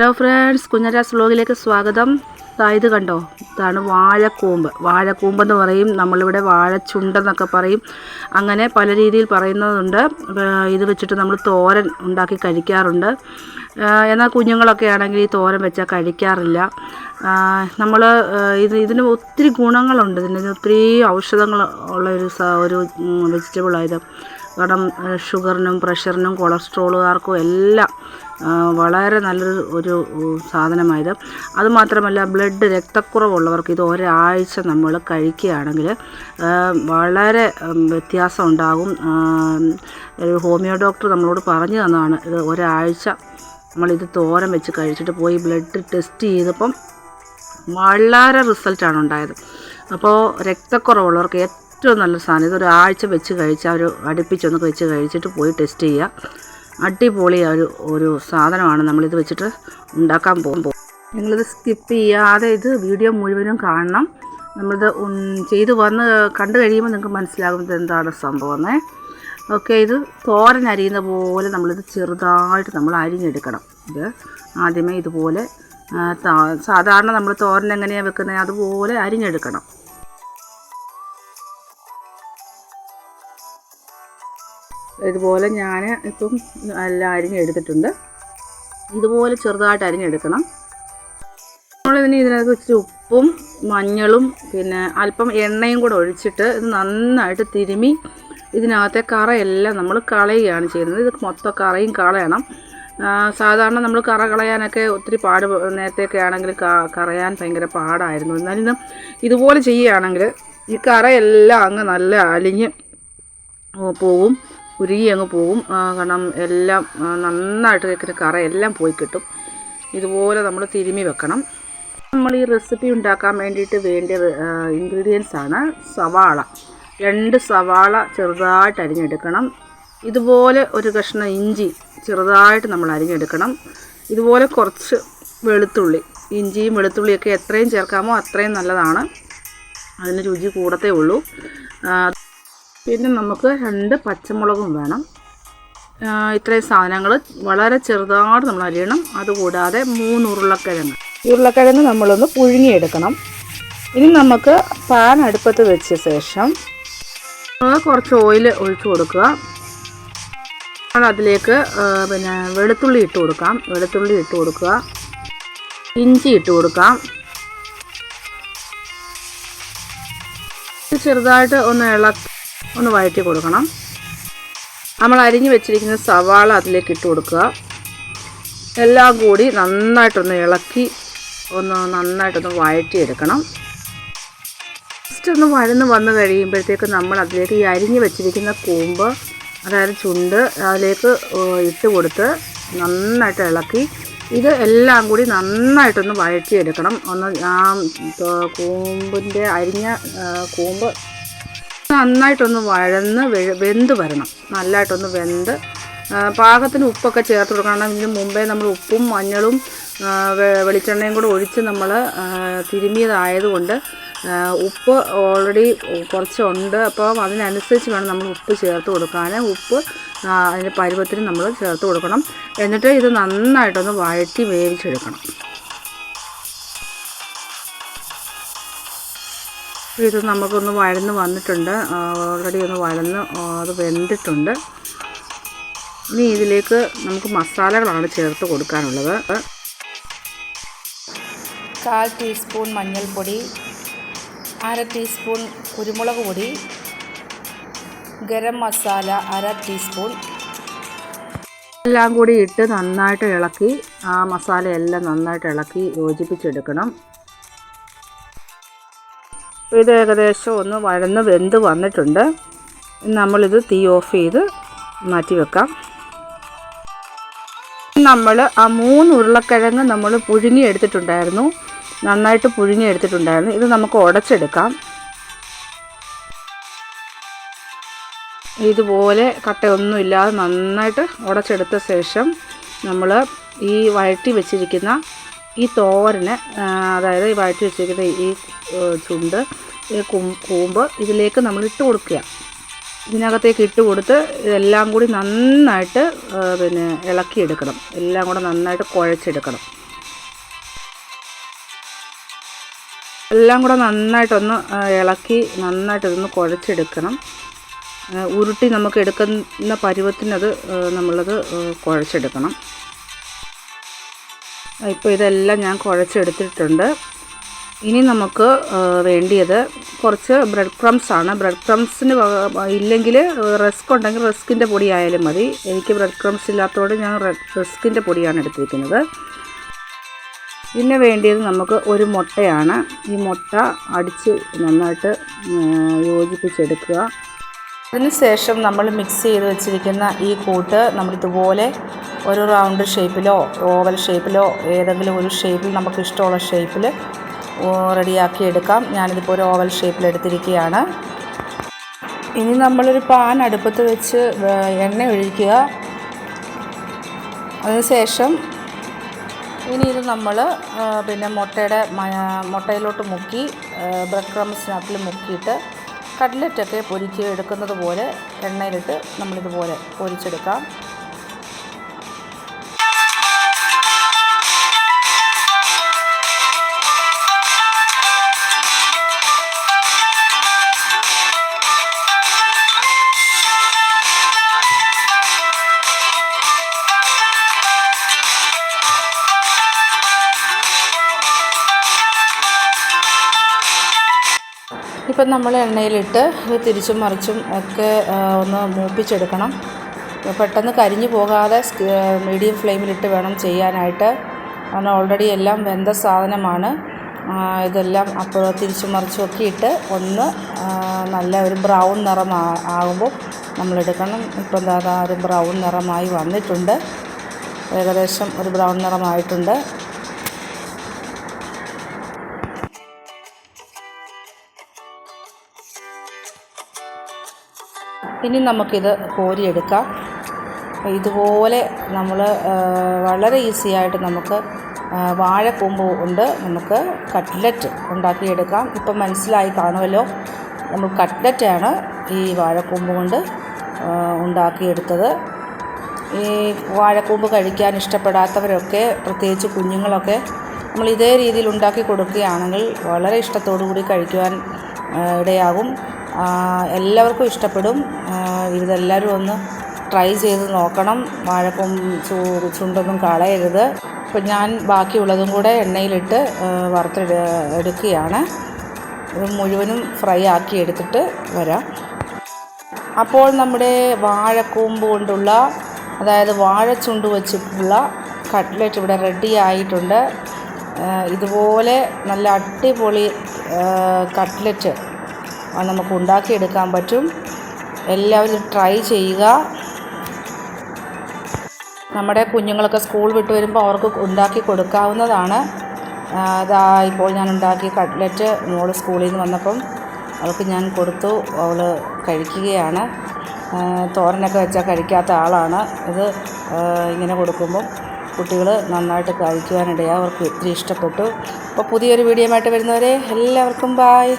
Hello friends കുഞ്ഞരാസ് വ്ലോഗിലേക്ക് സ്വാഗതം. ഇത് കണ്ടോ? ഇതാണ് വാഴക്കൂമ്പ്. വാഴക്കൂമ്പ് എന്ന് പറയും. നമ്മളിവിടെ വാഴച്ചുണ്ടെന്നൊക്കെ പറയും. അങ്ങനെ പല രീതിയിൽ പറയുന്നതുണ്ട്. ഇത് വെച്ചിട്ട് നമ്മൾ തോരൻ ഉണ്ടാക്കി കഴിക്കാറുണ്ട്. എന്നാൽ കുഞ്ഞുങ്ങളൊക്കെ ആണെങ്കിൽ ഈ തോരൻ വെച്ചാൽ കഴിക്കാറില്ല. നമ്മൾ ഇത് ഇതിന് ഒത്തിരി ഗുണങ്ങളുണ്ട്. ഇതിന് ഒത്തിരി ഔഷധങ്ങൾ ഉള്ള ഒരു ഒരു വെജിറ്റബിളായത് കാരണം ഷുഗറിനും പ്രഷറിനും കൊളസ്ട്രോളുകാർക്കും എല്ലാം വളരെ നല്ലൊരു ഒരു സാധനമായത്. അതുമാത്രമല്ല ബ്ലഡ് രക്തക്കുറവുള്ളവർക്ക് ഇത് ഒരാഴ്ച നമ്മൾ കഴിക്കുകയാണെങ്കിൽ വളരെ വ്യത്യാസം ഉണ്ടാകും. ഹോമിയോ ഡോക്ടർ നമ്മളോട് പറഞ്ഞു തന്നതാണ് ഇത് ഒരാഴ്ച നമ്മളിത് തോരൻ വെച്ച് കഴിച്ചിട്ട് പോയി ബ്ലഡ് ടെസ്റ്റ് ചെയ്തപ്പം വളരെ റിസൾട്ടാണ് ഉണ്ടായത്. അപ്പോൾ രക്തക്കുറവുള്ളവർക്ക് ഏറ്റവും നല്ല സാധനം. ഇത് ആഴ്ച വെച്ച് കഴിച്ചാൽ ഒരു അടുപ്പിച്ചൊന്ന് വെച്ച് കഴിച്ചിട്ട് പോയി ടെസ്റ്റ് ചെയ്യുക. അടിപൊളി ഒരു ഒരു സാധനമാണ് നമ്മളിത് വെച്ചിട്ട് ഉണ്ടാക്കാൻ പോകുമ്പോൾ നിങ്ങളിത് സ്കിപ്പ് ചെയ്യാതെ ഇത് വീഡിയോ മുഴുവനും കാണണം. നമ്മളിത് ചെയ്ത് വന്ന് കണ്ടു കഴിയുമ്പോൾ നിങ്ങൾക്ക് മനസ്സിലാകുന്നത് എന്താണ് സംഭവം ഓക്കെ ഇത് തോരൻ അരിയുന്ന പോലെ നമ്മളിത് ചെറുതായിട്ട് നമ്മൾ അരിഞ്ഞെടുക്കണം. ഇത് ആദ്യമേ ഇതുപോലെ സാധാരണ നമ്മൾ തോരൻ എങ്ങനെയാണ് വെക്കുന്നത്? അതുപോലെ അരിഞ്ഞെടുക്കണം. ഇതുപോലെ ഞാൻ ഇപ്പം എല്ലാം അരിഞ്ഞെടുത്തിട്ടുണ്ട് ഇതുപോലെ ചെറുതായിട്ട് അരിഞ്ഞെടുക്കണം നമ്മളിതിന് ഇതിനകത്ത് ഇച്ചിരി ഉപ്പും മഞ്ഞളും പിന്നെ അല്പം എണ്ണയും കൂടെ ഒഴിച്ചിട്ട് ഇത് നന്നായിട്ട് തിരുമി ഇതിനകത്തെ കറയെല്ലാം നമ്മൾ കളയുകയാണ് ചെയ്യുന്നത്. ഇത് മൊത്തം കറയും കളയണം. സാധാരണ നമ്മൾ കറ കളയാനൊക്കെ ഒത്തിരി പാട് നേരത്തെയൊക്കെ ആണെങ്കിൽ കറയാൻ ഭയങ്കര പാടായിരുന്നു. എന്നാലും ഇന്ന് ഇതുപോലെ ചെയ്യുകയാണെങ്കിൽ ഈ കറയെല്ലാം അങ്ങ് നല്ല അലിഞ്ഞ് പോവും. ഉരുകി അങ്ങ് പോകും കാരണം എല്ലാം നന്നായിട്ട് വെക്കുന്ന കറ എല്ലാം പോയി കിട്ടും. ഇതുപോലെ നമ്മൾ തിരുമ്മി വെക്കണം. നമ്മൾ ഈ റെസിപ്പി ഉണ്ടാക്കാൻ വേണ്ടിയിട്ട് വേണ്ട ഇൻഗ്രീഡിയൻസ് ആണ് സവാള. രണ്ട് സവാള ചെറുതായിട്ട് അരിഞ്ഞെടുക്കണം. ഇതുപോലെ ഒരു കഷ്ണം ഇഞ്ചി ചെറുതായിട്ട് നമ്മൾ അരിഞ്ഞെടുക്കണം. ഇതുപോലെ കുറച്ച് വെളുത്തുള്ളി. ഇഞ്ചിയും വെളുത്തുള്ളിയൊക്കെ എത്രയും ചേർക്കാമോ അത്രയും നല്ലതാണ്. അതിന് രുചി കൂടത്തേ ഉള്ളൂ. പിന്നെ നമുക്ക് രണ്ട് പച്ചമുളകും വേണം. ഇത്രയും സാധനങ്ങൾ വളരെ ചെറുതായിട്ട് നമ്മൾ അരിയണം. അതുകൂടാതെ മൂന്ന് ഉരുളക്കിഴങ്ങ്. ഉരുളക്കിഴങ്ങ് നമ്മളൊന്ന് പുഴുങ്ങിയെടുക്കണം. ഇനി നമുക്ക് പാൻ അടുപ്പത്ത് വെച്ച ശേഷം കുറച്ച് ഓയിൽ ഒഴിച്ചു കൊടുക്കുക. അത് അതിലേക്ക് പിന്നെ വെളുത്തുള്ളി ഇട്ട് കൊടുക്കാം. വെളുത്തുള്ളി ഇട്ട് കൊടുക്കുക. ഇഞ്ചി ഇട്ട് കൊടുക്കാം. ചെറുതായിട്ട് ഒന്ന് ഇളക്കി ഒന്ന് വഴറ്റി കൊടുക്കണം. നമ്മൾ അരിഞ്ഞു വെച്ചിരിക്കുന്ന സവാള അതിലേക്ക് ഇട്ട് കൊടുക്കുക. എല്ലാം കൂടി നന്നായിട്ടൊന്ന് ഇളക്കി ഒന്ന് നന്നായിട്ടൊന്ന് വഴറ്റിയെടുക്കണം. ജസ്റ്റ് ഒന്ന് വഴന്ന് വന്ന് കഴിയുമ്പോഴത്തേക്ക് നമ്മൾ അതിലേക്ക് ഈ അരിഞ്ഞു വെച്ചിരിക്കുന്ന കൂമ്പ് അതായത് ചുണ്ട് അതിലേക്ക് ഇട്ട് കൊടുത്ത് നന്നായിട്ട് ഇളക്കി. ഇത് എല്ലാം കൂടി നന്നായിട്ടൊന്ന് വഴറ്റിയെടുക്കണം. ഒന്ന് ആ കൂമ്പിന്റെ അരിഞ്ഞ കൂമ്പ് നന്നായിട്ടൊന്ന് വഴന്ന് വെന്ത് വരണം. നല്ലതായിട്ടൊന്ന് വെന്ത്. പാകത്തിന് ഉപ്പൊക്കെ ചേർത്ത് കൊടുക്കണം. ഇതിന് മുമ്പേ നമ്മൾ ഉപ്പും മഞ്ഞളും വെളിച്ചെണ്ണയും കൂടെ ഒഴിച്ച് നമ്മൾ തിരുമിയതായതുകൊണ്ട് ഉപ്പ് ഓൾറെഡി കുറച്ചുണ്ട്. അപ്പോൾ അതിനനുസരിച്ച് വേണം നമ്മൾ ഉപ്പ് ചേർത്ത് കൊടുക്കാൻ. ഉപ്പ് അതിന്റെ പരുവത്തിന് നമ്മൾ ചേർത്ത് കൊടുക്കണം. എന്നിട്ട് ഇത് നന്നായിട്ടൊന്ന് വഴറ്റി വേവിച്ചെടുക്കണം. ഇത് നമുക്കൊന്ന് വഴന്ന് വന്നിട്ടുണ്ട്. ഓൾറെഡി ഒന്ന് വഴന്ന് അത് വെന്തിട്ടുണ്ട്. ഇനി ഇതിലേക്ക് നമുക്ക് മസാലകളാണ് ചേർത്ത് കൊടുക്കാനുള്ളത്. കാൽ ടീസ്പൂൺ മഞ്ഞൾപ്പൊടി അര ടീസ്പൂൺ കുരുമുളക് പൊടി ഗരം മസാല അര ടീസ്പൂൺ. എല്ലാം കൂടി ഇട്ട് നന്നായിട്ട് ഇളക്കി ആ മസാലയെല്ലാം നന്നായിട്ട് ഇളക്കി യോജിപ്പിച്ചെടുക്കണം. ഇത് ഏകദേശം ഒന്ന് വഴന്ന് വെന്ത് വന്നിട്ടുണ്ട്. നമ്മളിത് തീ ഓഫ് ചെയ്ത് മാറ്റി വെക്കാം. നമ്മൾ ആ മൂന്ന് ഉരുളക്കിഴങ്ങ് നമ്മൾ പുഴുങ്ങി എടുത്തിട്ടുണ്ടായിരുന്നു. നന്നായിട്ട് പുഴുങ്ങി എടുത്തിട്ടുണ്ടായിരുന്നു. ഇത് നമുക്ക് ഉടച്ചെടുക്കാം. ഇതുപോലെ കട്ടയൊന്നും ഇല്ലാതെ നന്നായിട്ട് ഉടച്ചെടുത്ത ശേഷം നമ്മൾ ഈ വഴറ്റി വെച്ചിരിക്കുന്ന ഈ തോരന് അതായത് ഈ വഴറ്റി വെച്ചിരിക്കുന്ന ഈ ചുണ്ട് ഈ കും കൂമ്പ് ഇതിലേക്ക് നമ്മൾ ഇട്ട് കൊടുക്കുക. ഇതിനകത്തേക്ക് ഇട്ട് കൊടുത്ത് ഇതെല്ലാം കൂടി നന്നായിട്ട് പിന്നെ ഇളക്കിയെടുക്കണം. എല്ലാം കൂടെ നന്നായിട്ട് കുഴച്ചെടുക്കണം. എല്ലാം കൂടെ നന്നായിട്ടൊന്ന് ഇളക്കി നന്നായിട്ടൊന്ന് കുഴച്ചെടുക്കണം. ഉരുട്ടി നമുക്ക് എടുക്കുന്ന പരുവത്തിനത് നമ്മളത് കുഴച്ചെടുക്കണം. ഇപ്പോൾ ഇതെല്ലാം ഞാൻ കുഴച്ചെടുത്തിട്ടുണ്ട്. ഇനി നമുക്ക് വേണ്ടിയത് കുറച്ച് ബ്രെഡ് ക്രംസ് ആണ്. ബ്രെഡ് ക്രംസിന് ഇല്ലെങ്കിൽ റെസ്ക് ഉണ്ടെങ്കിൽ റിസ്കിന്റെ പൊടി ആയാലും മതി. എനിക്ക് ബ്രെഡ് ക്രംസ് ഇല്ലാത്തതുകൊണ്ട് ഞാൻ റിസ്കിന്റെ പൊടിയാണ് എടുത്തിരിക്കുന്നത്. പിന്നെ വേണ്ടിയത് നമുക്ക് ഒരു മുട്ടയാണ്. ഈ മുട്ട അടിച്ച് നന്നായിട്ട് യോജിപ്പിച്ചെടുക്കുക. അതിനുശേഷം നമ്മൾ മിക്സ് ചെയ്ത് വെച്ചിരിക്കുന്ന ഈ കൂട്ട് നമ്മളിതുപോലെ ഒരു റൗണ്ട് ഷേപ്പിലോ ഓവൽ ഷേപ്പിലോ ഏതെങ്കിലും ഒരു ഷേപ്പിൽ നമുക്ക് ഇഷ്ടമുള്ള ഷേപ്പിൽ റെഡിയാക്കി എടുക്കാം. ഞാനിതിപ്പോൾ ഒരു ഓവൽ ഷേപ്പിൽ എടുത്തിരിക്കുകയാണ്. ഇനി നമ്മളൊരു പാൻ അടുപ്പത്ത് വെച്ച് എണ്ണ ഒഴിക്കുക. അതിനുശേഷം ഇനി ഇത് നമ്മൾ പിന്നെ മുട്ടയുടെ മുട്ടയിലോട്ട് മുക്കി ബ്രെഡ് ക്രംസിനകത്തിൽ മുക്കിയിട്ട് കട്ട്ലറ്റൊക്കെ പൊരിച്ച് എടുക്കുന്നത് പോലെ എണ്ണയിലിട്ട് നമ്മളിതുപോലെ പൊരിച്ചെടുക്കാം. ഇപ്പം നമ്മൾ എണ്ണയിലിട്ട് ഇത് തിരിച്ചും മറിച്ചും ഒക്കെ ഒന്ന് മൂപ്പിച്ചെടുക്കണം. പെട്ടെന്ന് കരിഞ്ഞു പോകാതെ മീഡിയം ഫ്ലെയിമിലിട്ട് വേണം ചെയ്യാനായിട്ട്. കാരണം ഓൾറെഡി എല്ലാം വെന്ത സാധനമാണ്. ഇതെല്ലാം അപ്പോൾ തിരിച്ചും മറിച്ചും ഒക്കെ ഇട്ട് ഒന്ന് നല്ല ഒരു ബ്രൗൺ നിറം ആകുമ്പോൾ നമ്മളെടുക്കണം. ഇപ്പം എന്താ ഒരു ബ്രൗൺ നിറമായി വന്നിട്ടുണ്ട്. ഏകദേശം ഒരു ബ്രൗൺ നിറമായിട്ടുണ്ട്. ഇനി നമുക്കിത് കോരിയെടുക്കാം. ഇതുപോലെ നമ്മൾ വളരെ ഈസിയായിട്ട് നമുക്ക് വാഴക്കൂമ്പ് കൊണ്ട് നമുക്ക് കട്ട്ലറ്റ് ഉണ്ടാക്കിയെടുക്കാം. ഇപ്പം മനസ്സിലായി കാണുമല്ലോ നമ്മൾ കട്ട്ലറ്റാണ് ഈ വാഴക്കൂമ്പ് കൊണ്ട് ഉണ്ടാക്കിയെടുത്തത്. ഈ വാഴക്കൂമ്പ് കഴിക്കാൻ ഇഷ്ടപ്പെടാത്തവരൊക്കെ പ്രത്യേകിച്ച് കുഞ്ഞുങ്ങളൊക്കെ നമ്മൾ ഇതേ രീതിയിൽ ഉണ്ടാക്കി കൊടുക്കുകയാണെങ്കിൽ വളരെ ഇഷ്ടത്തോടു കൂടി കഴിക്കുവാൻ ഇടയാകും. എല്ലാവർക്കും ഇഷ്ടപ്പെടും. ഇതെല്ലാവരും ഒന്ന് ട്രൈ ചെയ്ത് നോക്കണം. വാഴപ്പം ചൂ ചുണ്ടൊന്നും കളയരുത്. അപ്പോൾ ഞാൻ ബാക്കിയുള്ളതും കൂടെ എണ്ണയിലിട്ട് വറുത്ത് എടുക്കുകയാണ്. ഇത് മുഴുവനും ഫ്രൈ ആക്കി എടുത്തിട്ട് വരാം. അപ്പോൾ നമ്മുടെ വാഴക്കൂമ്പ് കൊണ്ടുള്ള അതായത് വാഴച്ചുണ്ട് വെച്ചിട്ടുള്ള കട്ട്ലറ്റ് ഇവിടെ റെഡി ആയിട്ടുണ്ട്. ഇതുപോലെ നല്ല അടിപൊളി കട്ട്ലറ്റ് നമുക്ക് ഉണ്ടാക്കിയെടുക്കാൻ പറ്റും. എല്ലാവരും ട്രൈ ചെയ്യുക. നമ്മുടെ കുഞ്ഞുങ്ങളൊക്കെ സ്കൂൾ വിട്ട് വരുമ്പോൾ അവർക്ക് ഉണ്ടാക്കി കൊടുക്കാവുന്നതാണ്. അതാ ഇപ്പോൾ ഞാൻ ഉണ്ടാക്കിയ കട്ട്ലറ്റ് മോൾ സ്കൂളിൽ നിന്ന് വന്നപ്പം അവൾക്ക് ഞാൻ കൊടുത്തു. അവൾ കഴിക്കുകയാണ്. തോരനൊക്കെ വെച്ചാൽ കഴിക്കാത്ത ആളാണ്. ഇത് ഇങ്ങനെ കൊടുക്കുമ്പം കുട്ടികൾ നന്നായിട്ട് കഴിക്കുവാനിടയാ. അവർക്ക് ഒത്തിരി ഇഷ്ടപ്പെട്ടു. അപ്പോൾ പുതിയൊരു വീഡിയോ ആയിട്ട് വരുന്നവരെ എല്ലാവർക്കും ബായ്